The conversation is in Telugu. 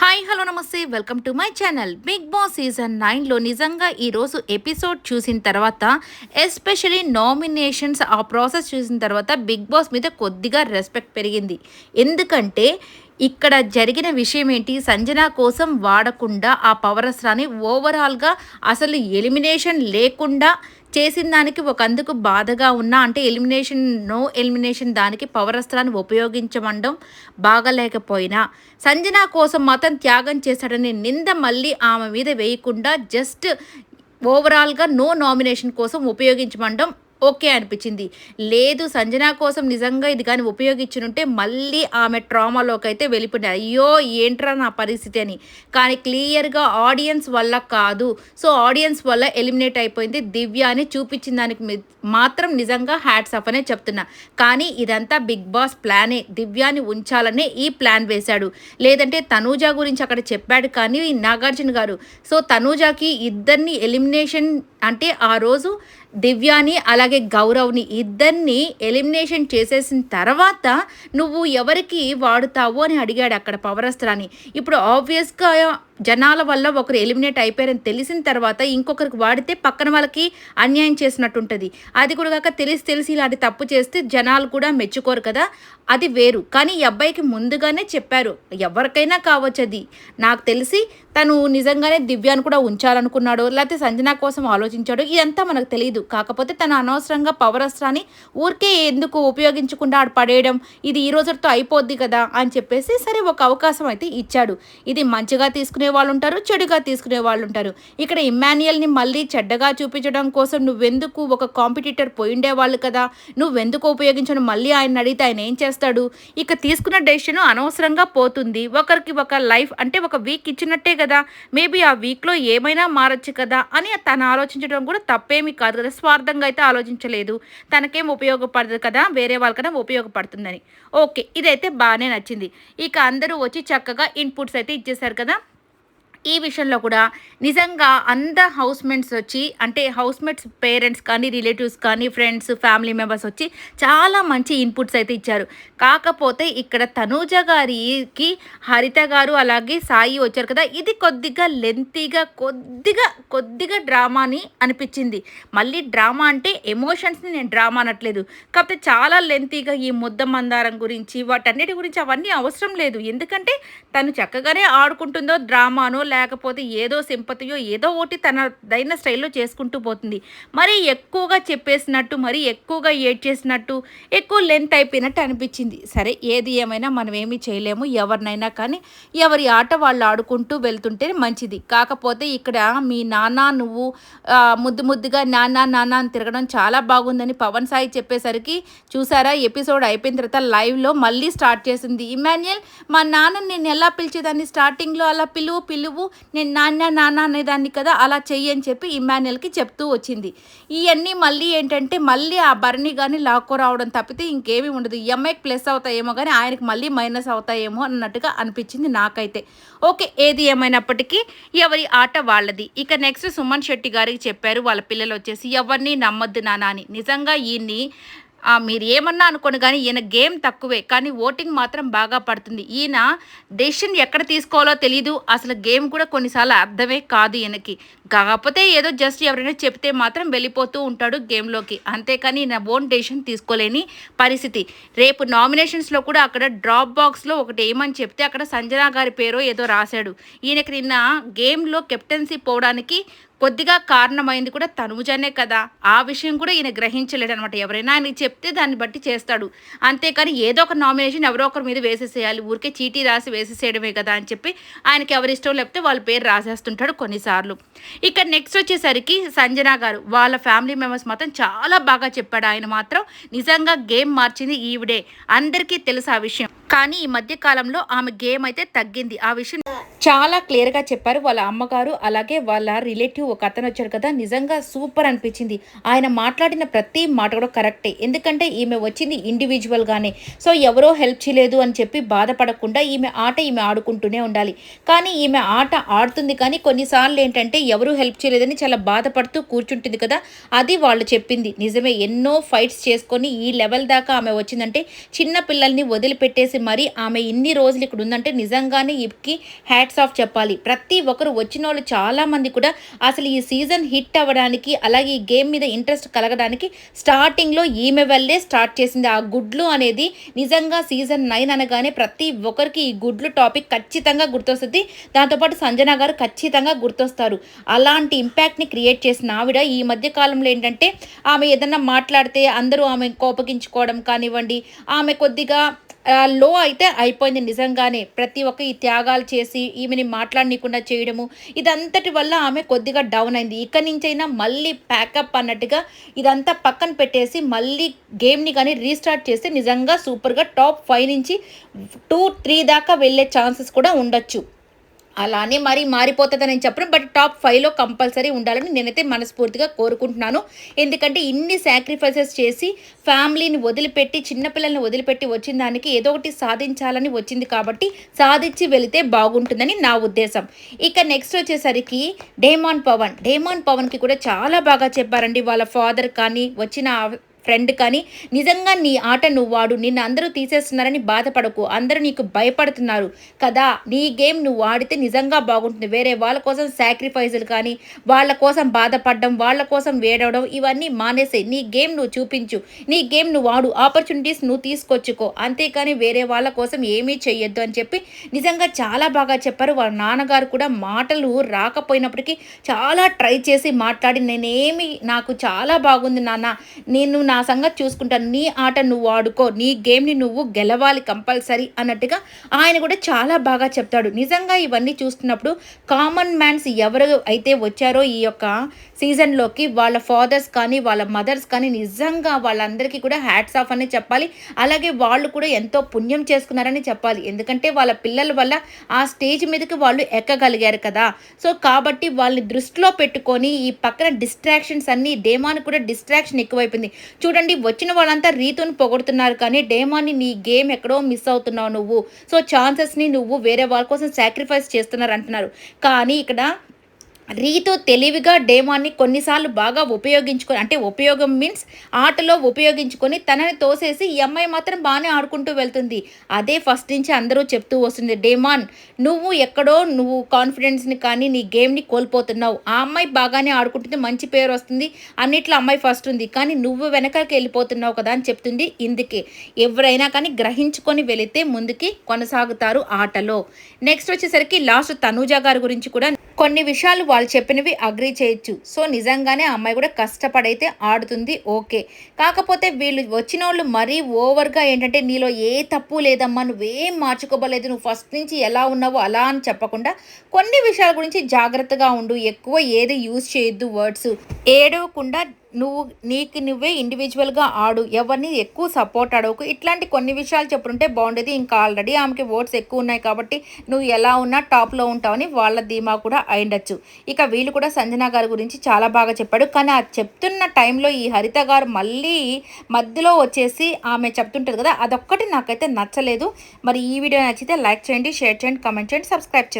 హాయ్ హలో నమస్తే. Welcome to my channel. Bigg Boss season నైన్లో నిజంగా ఈరోజు ఎపిసోడ్ చూసిన తర్వాత ఎస్పెషలీ నామినేషన్స్ ఆ ప్రాసెస్ చూసిన తర్వాత బిగ్ బాస్ మీద కొద్దిగా రెస్పెక్ట్ పెరిగింది. ఎందుకంటే ఇక్కడ జరిగిన విషయం ఏంటి? సంజన కోసం వాడకుండా ఆ పవర్ అస్త్రాన్ని ఓవరాల్గా అసలు ఎలిమినేషన్ లేకుండా చేసిన దానికి ఒక అందుకు బాధగా ఉన్నా అంటే ఎలిమినేషన్ నో ఎలిమినేషన్ దానికి పవర్ అస్త్రాన్ని ఉపయోగించమండం బాగలేకపోయినా సంజన కోసం మాత్రం త్యాగం చేశాడని నింద మళ్ళీ ఆమె మీద వేయకుండా జస్ట్ ఓవరాల్గా నో నామినేషన్ కోసం ఉపయోగించమండం ఓకే అనిపించింది. లేదు సంజన కోసం నిజంగా ఇది కానీ ఉపయోగించినుంటే మళ్ళీ ఆమె ట్రామాలోకి అయితే వెళ్ళిపోయింది. అయ్యో ఏంట్రా నా పరిస్థితి అని. కానీ క్లియర్గా ఆడియన్స్ వల్ల కాదు. సో ఆడియన్స్ వల్ల ఎలిమినేట్ అయిపోయింది దివ్య అని చూపించిన దానికి మాత్రం నిజంగా హ్యాట్స్ ఆఫ్ అనే చెప్తున్నా. కానీ ఇదంతా బిగ్ బాస్ ప్లానే. దివ్యాని ఉంచాలనే ఈ ప్లాన్ వేశాడు. లేదంటే తనూజ గురించి అక్కడ చెప్పాడు కానీ నాగార్జున గారు. సో తనూజాకి ఇద్దరిని ఎలిమినేషన్ అంటే ఆ రోజు దివ్యాని అలాగే గౌరవ్ని ఇద్దరిని ఎలిమినేషన్ చేసేసిన తర్వాత నువ్వు ఎవరికి వాడుతావు అని అడిగాడు అక్కడ పవరస్త్రాన్ని. ఇప్పుడు ఆబ్వియస్గా జనాల వల్ల ఒకరు ఎలిమినేట్ అయిపోయారని తెలిసిన తర్వాత ఇంకొకరికి వాడితే పక్కన వాళ్ళకి అన్యాయం చేసినట్టు ఉంటుంది అది కూడా కాక తెలిసి తెలిసి ఇలాంటి తప్పు చేస్తే జనాలు కూడా మెచ్చుకోరు కదా. అది వేరు. కానీ ఈ అబ్బాయికి ముందుగానే చెప్పారు. ఎవరికైనా కావచ్చు అది. నాకు తెలిసి తను నిజంగానే దివ్యాను కూడా ఉంచాలనుకున్నాడు లేకపోతే సంజన కోసం ఆలోచించాడు ఇదంతా మనకు తెలియదు కాకపోతే తను అనవసరంగా పవర్ అస్త్రాన్ని ఊరికే ఎందుకు ఉపయోగించకుండా ఆడు పడేయడం ఇది ఈ రోజుతో అయిపోద్ది కదా అని చెప్పేసి సరే ఒక అవకాశం అయితే ఇచ్చాడు. ఇది మంచిగా తీసుకునే వాళ్ళు ఉంటారు చెడుగా తీసుకునే వాళ్ళు ఉంటారు ఇక్కడ ఇమ్మాన్యుయల్ని మళ్ళీ చెడ్డగా చూపించడం కోసం నువ్వెందుకు ఒక కాంపిటీటర్ పోయిండే వాళ్ళు కదా? నువ్వెందుకు ఉపయోగించడం మళ్ళీ ఆయన అడిగితే ఆయన ఏం చేస్తాడు? ఇక తీసుకున్న డెసిషన్ అనవసరంగా పోతుంది. ఒకరికి ఒక లైఫ్ అంటే ఒక వీక్ ఇచ్చినట్టే కదా కదా? మేబీ ఆ వీక్లో ఏమైనా మారచ్చు కదా? అని తను ఆలోచించడం కూడా తప్పేమీ కాదు కదా? స్వార్థంగా అయితే ఆలోచించలేదు. తనకేం ఉపయోగపడదు కదా? వేరే వాళ్ళకన్నా ఉపయోగపడుతుందని. ఓకే ఇదైతే బాగానే నచ్చింది. ఇక అందరూ వచ్చి చక్కగా ఇన్పుట్స్ అయితే ఇచ్చేశారు కదా? ఈ విషయంలో కూడా నిజంగా అంద హౌస్మేట్స్ వచ్చి అంటే హౌస్మేట్స్ పేరెంట్స్ కానీ రిలేటివ్స్ కానీ ఫ్రెండ్స్ ఫ్యామిలీ మెంబర్స్ వచ్చి చాలా మంచి ఇన్పుట్స్ అయితే ఇచ్చారు. కాకపోతే ఇక్కడ తనూజ గారికి హరిత గారు అలాగే సాయి వచ్చారు కదా ఇది కొద్దిగా లెంతీగా కొద్దిగా కొద్దిగా డ్రామాని అనిపించింది. మళ్ళీ డ్రామా అంటే ఎమోషన్స్ని నేను డ్రామా అనట్లేదు. కాకపోతే చాలా లెంతీగా ఈ ముద్ద మందారం గురించి వాటన్నిటి గురించి అవన్నీ అవసరం లేదు. ఎందుకంటే తను చక్కగానే ఆడుకుంటుందో డ్రామానో లేకపోతే ఏదో సింపతియో ఏదో ఒకటి తనదైన స్టైల్లో చేసుకుంటూ పోతుంది. మరీ ఎక్కువగా చెప్పేసినట్టు మరీ ఎక్కువగా ఏడ్ చేసినట్టు ఎక్కువ లెంత్ అయిపోయినట్టు అనిపించింది. సరే ఏది ఏమైనా మనం ఏమీ చేయలేము. ఎవరినైనా కానీ ఎవరి ఆట వాళ్ళు ఆడుకుంటూ వెళ్తుంటే మంచిది. కాకపోతే ఇక్కడ మీ నాన్న నువ్వు ముద్దు ముద్దుగా నాన్న నాన్న అని తిరగడం చాలా బాగుందని పవన్ సాయి చెప్పేసరికి చూసారా? ఎపిసోడ్ అయిపోయిన తర్వాత లైవ్లో మళ్ళీ స్టార్ట్ చేసింది. ఇమాన్యుయల్ మా నాన్న నేను ఎలా పిలిచేదాన్ని? స్టార్టింగ్లో అలా పిలువు పిలువు నేను నాన్న నాన్న అనేదాన్ని కదా అలా చెయ్యి అని చెప్పి ఇమాన్యుల్కి చెప్తూ వచ్చింది. ఇవన్నీ మళ్ళీ ఏంటంటే మళ్ళీ ఆ బర్ని కానీ లాక్కో రావడం తప్పితే ఇంకేమీ ఉండదు. ఈ అమ్మాయికి ప్లస్ అవుతాయేమో కానీ ఆయనకి మళ్ళీ మైనస్ అవుతాయేమో అన్నట్టుగా అనిపించింది నాకైతే. ఓకే ఏది ఏమైనప్పటికీ ఎవరి ఆట వాళ్ళది. ఇక నెక్స్ట్ సుమన్ శెట్టి గారికి చెప్పారు వాళ్ళ పిల్లలు వచ్చేసి ఎవరిని నమ్మద్దు నానా అని. నిజంగా ఈయన్ని మీరు ఏమన్నా అనుకోండి కానీ ఈయన గేమ్ తక్కువే కానీ ఓటింగ్ మాత్రం బాగా పడుతుంది. ఈయన డెసిషన్ ఎక్కడ తీసుకోవాలో తెలియదు అసలు గేమ్ కూడా కొన్నిసార్లు అర్థమే కాదు ఈయనకి. కాకపోతే ఏదో జస్ట్ ఎవరైనా చెప్తే మాత్రం వెళ్ళిపోతూ ఉంటాడు గేమ్లోకి. అంతేకాని ఈయన ఓన్ డెసిషన్ తీసుకోలేని పరిస్థితి. రేపు నామినేషన్స్లో కూడా అక్కడ డ్రాప్ బాక్స్లో ఒకటి ఏమని చెప్తే అక్కడ సంజనా గారి పేరో ఏదో రాశాడు. ఈయనకి నిన్న గేమ్లో కెప్టెన్సీ పోవడానికి కొద్దిగా కారణమైంది కూడా తనుజనే కదా. ఆ విషయం కూడా ఈయన గ్రహించలేడు అనమాట ఎవరైనా ఆయన చెప్తే దాన్ని బట్టి చేస్తాడు. అంతేకాని ఏదో ఒక నామినేషన్ ఎవరో ఒకరి మీద వేసేసేయాలి. ఊరికే చీటీ రాసి వేసేసేయడమే కదా అని చెప్పి ఆయనకి ఎవరిష్టం లేకపోతే వాళ్ళ పేరు రాసేస్తుంటాడు కొన్నిసార్లు. ఇక నెక్స్ట్ వచ్చేసరికి సంజన గారు. వాళ్ళ ఫ్యామిలీ మెంబర్స్ మాత్రం చాలా బాగా చెప్పాడు. ఆయన మాత్రం నిజంగా గేమ్ మార్చింది ఈవిడే. అందరికీ తెలుసు ఆ విషయం. కానీ ఈ మధ్య కాలంలో ఆమె గేమ్ అయితే తగ్గింది. ఆ విషయం చాలా క్లియర్గా చెప్పారు. వాళ్ళ అమ్మగారు అలాగే వాళ్ళ రిలేటివ్ ఒక అతను వచ్చారు కదా నిజంగా సూపర్ అనిపించింది. ఆయన మాట్లాడిన ప్రతి మాట కూడా కరెక్టే ఎందుకంటే ఈమె వచ్చింది ఇండివిజువల్గానే సో ఎవరో హెల్ప్ చేయలేదు అని చెప్పి బాధపడకుండా ఈమె ఆట ఈమె ఆడుకుంటూనే ఉండాలి. కానీ ఈమె ఆట ఆడుతుంది కానీ కొన్నిసార్లు ఏంటంటే ఎవరు హెల్ప్ చేయలేదని చాలా బాధపడుతూ కూర్చుంటుంది కదా అది వాళ్ళు చెప్పింది. నిజమే ఎన్నో ఫైట్స్ చేసుకొని ఈ లెవెల్ దాకా ఆమె వచ్చిందంటే చిన్న పిల్లల్ని వదిలిపెట్టేసి మరి ఆమె ఇన్ని రోజులు ఇక్కడ ఉందంటే నిజంగానే ఇప్పటికి హ్యాట్స్ ఆఫ్ చెప్పాలి. ప్రతి ఒక్కరు వచ్చిన వాళ్ళు చాలామంది కూడా అసలు ఈ సీజన్ హిట్ అవ్వడానికి అలాగే ఈ గేమ్ మీద ఇంట్రెస్ట్ కలగడానికి స్టార్టింగ్లో ఈమె వల్లే స్టార్ట్ చేసింది. ఆ గుడ్లు అనేది నిజంగా సీజన్ నైన్ అనగానే ప్రతి ఒక్కరికి ఈ గుడ్లు టాపిక్ ఖచ్చితంగా గుర్తొస్తుంది. దాంతోపాటు సంజన గారు ఖచ్చితంగా గుర్తొస్తారు. అలాంటి ఇంపాక్ట్ని క్రియేట్ చేసిన ఆవిడ ఈ మధ్య కాలంలో ఏంటంటే ఆమె ఏదన్నా మాట్లాడితే అందరూ ఆమె కోపగించుకోవడం కానివ్వండి ఆమె కొద్దిగా లో అయితే అయిపోయింది నిజంగానే. ప్రతి ఒక్క ఈ త్యాగాలు చేసి ఈమెని మాట్లాడనీయకుండా చేయడము ఇదంతటి వల్ల ఆమె కొద్దిగా డౌన్ అయింది. ఇక్కడి నుంచైనా మళ్ళీ ప్యాకప్ అన్నట్టుగా ఇదంతా పక్కన పెట్టేసి మళ్ళీ గేమ్ని కానీ రీస్టార్ట్ చేస్తే నిజంగా సూపర్గా టాప్ ఫైవ్ నుంచి టూ త్రీ దాకా వెళ్ళే ఛాన్సెస్ కూడా ఉండొచ్చు. అలానే మరి మారిపోతుందని నేను చెప్పను బట్ టాప్ ఫైవ్లో కంపల్సరీ ఉండాలని నేనైతే మనస్ఫూర్తిగా కోరుకుంటున్నాను. ఎందుకంటే ఇన్ని సాక్రిఫైసెస్ చేసి ఫ్యామిలీని వదిలిపెట్టి చిన్నపిల్లల్ని వదిలిపెట్టి వచ్చిన దానికి ఏదో ఒకటి సాధించాలని వచ్చింది కాబట్టి సాధించి వెళితే బాగుంటుందని నా ఉద్దేశం. ఇక నెక్స్ట్ వచ్చేసరికి డేమాన్ పవన్ డేమాన్ పవన్కి కూడా చాలా బాగా చెప్పారండి. వాళ్ళ ఫాదర్ కానీ వచ్చిన ఫ్రెండ్ కానీ నిజంగా నీ ఆట నువ్వు వాడు నిన్ను అందరూ తీసేస్తున్నారని బాధపడకు అందరూ నీకు భయపడుతున్నారు కదా నీ గేమ్ నువ్వు ఆడితే నిజంగా బాగుంటుంది వేరే వాళ్ళ కోసం సాక్రిఫైజులు కానీ వాళ్ళ కోసం బాధపడడం వాళ్ళ కోసం వేడవడం ఇవన్నీ మానేసే నీ గేమ్ నువ్వు చూపించు నీ గేమ్ నువ్వు ఆడు ఆపర్చునిటీస్ నువ్వు తీసుకొచ్చుకో అంతేకాని వేరే వాళ్ళ కోసం ఏమీ చేయొద్దు అని చెప్పి నిజంగా చాలా బాగా చెప్పారు. వాళ్ళ నాన్నగారు కూడా మాటలు రాకపోయినప్పటికీ చాలా ట్రై చేసి మాట్లాడి నేనేమి నాకు చాలా బాగుంది నాన్న నేను నా సంగతి చూసుకుంటాను నీ ఆట నువ్వు ఆడుకో నీ గేమ్ని నువ్వు గెలవాలి కంపల్సరీ అన్నట్టుగా ఆయన కూడా చాలా బాగా చెప్తాడు. నిజంగా ఇవన్నీ చూస్తున్నప్పుడు కామన్ మ్యాన్స్ ఎవరు అయితే వచ్చారో ఈ యొక్క సీజన్లోకి వాళ్ళ ఫాదర్స్ కానీ వాళ్ళ మదర్స్ కానీ నిజంగా వాళ్ళందరికీ కూడా హ్యాట్స్ ఆఫ్ అని చెప్పాలి. అలాగే వాళ్ళు కూడా ఎంతో పుణ్యం చేసుకున్నారని చెప్పాలి. ఎందుకంటే వాళ్ళ పిల్లల వల్ల ఆ స్టేజ్ మీదకి వాళ్ళు ఎక్కగలిగారు కదా. సో కాబట్టి వాళ్ళని దృష్టిలో పెట్టుకొని ఈ పక్కన డిస్ట్రాక్షన్స్ అన్నీ డేమాన్ కూడా డిస్ట్రాక్షన్ ఎక్కువైపోయింది. చూడండి వచ్చిన వాళ్ళంతా రీతుని పొగడుతున్నారు కానీ డేమాని నీ గేమ్ ఎక్కడో మిస్ అవుతున్నావు నువ్వు. సో ఛాన్సెస్ని నువ్వు వేరే వాళ్ళ కోసం సాక్రిఫైస్ చేస్తున్నారు అంటున్నారు. కానీ ఇక్కడ రీతో తెలివిగా డేమాన్ని కొన్నిసార్లు బాగా ఉపయోగించుకొని అంటే ఉపయోగం మీన్స్ ఆటలో ఉపయోగించుకొని తనని తోసేసి ఈ అమ్మాయి మాత్రం బాగానే ఆడుకుంటూ వెళ్తుంది. అదే ఫస్ట్ నుంచి అందరూ చెప్తూ వస్తుంది డేమాన్ నువ్వు ఎక్కడో నువ్వు కాన్ఫిడెన్స్ని కానీ నీ గేమ్ని కోల్పోతున్నావు. ఆ అమ్మాయి బాగానే ఆడుకుంటుంది మంచి పేరు వస్తుంది అన్నిట్లో అమ్మాయి ఫస్ట్ ఉంది. కానీ నువ్వు వెనకకి వెళ్ళిపోతున్నావు కదా అని చెప్తుంది ఇందుకే. ఎవరైనా కానీ గ్రహించుకొని వెళితే ముందుకి కొనసాగుతారు ఆటలో. నెక్స్ట్ వచ్చేసరికి లాస్ట్ తనూజా గారి గురించి కూడా కొన్ని విషయాలు వాళ్ళు చెప్పినవి అగ్రి చేయొచ్చు. సో నిజంగానే అమ్మాయి కూడా కష్టపడైతే ఆడుతుంది ఓకే. కాకపోతే వీళ్ళు వచ్చిన వాళ్ళు మరీ ఓవర్గా ఏంటంటే నీలో ఏ తప్పు లేదమ్మా నువ్వేం మార్చుకోబోలేదు నువ్వు ఫస్ట్ నుంచి ఎలా ఉన్నావో అలా అని చెప్పకుండా కొన్ని విషయాల గురించి జాగ్రత్తగా ఉండు ఎక్కువ ఏది యూజ్ చేయొద్దు వర్డ్స్. ఏడవకుండా నువ్వు నీకు నువ్వే ఇండివిజువల్గా ఆడు. ఎవరిని ఎక్కువ సపోర్ట్ అడవకు ఇట్లాంటి కొన్ని విషయాలు చెప్పుంటే బాగుండేది. ఇంకా ఆల్రెడీ ఆమెకి ఓట్స్ ఎక్కువ ఉన్నాయి కాబట్టి నువ్వు ఎలా ఉన్నా టాప్లో ఉంటావని వాళ్ళ ధీమా కూడా అయిండొచ్చు. ఇక వీళ్ళు కూడా సంజన గారి గురించి చాలా బాగా చెప్పాడు. కానీ ఆ చెప్తున్న టైంలో ఈ హరిత గారు మళ్ళీ మధ్యలో వచ్చేసి ఆమె చెప్తుంటుంది కదా అదొక్కటి నాకైతే నచ్చలేదు. మరి ఈ వీడియో నచ్చితే లైక్ చేయండి షేర్ చేయండి కామెంట్ చేయండి సబ్స్క్రైబ్ చేయండి.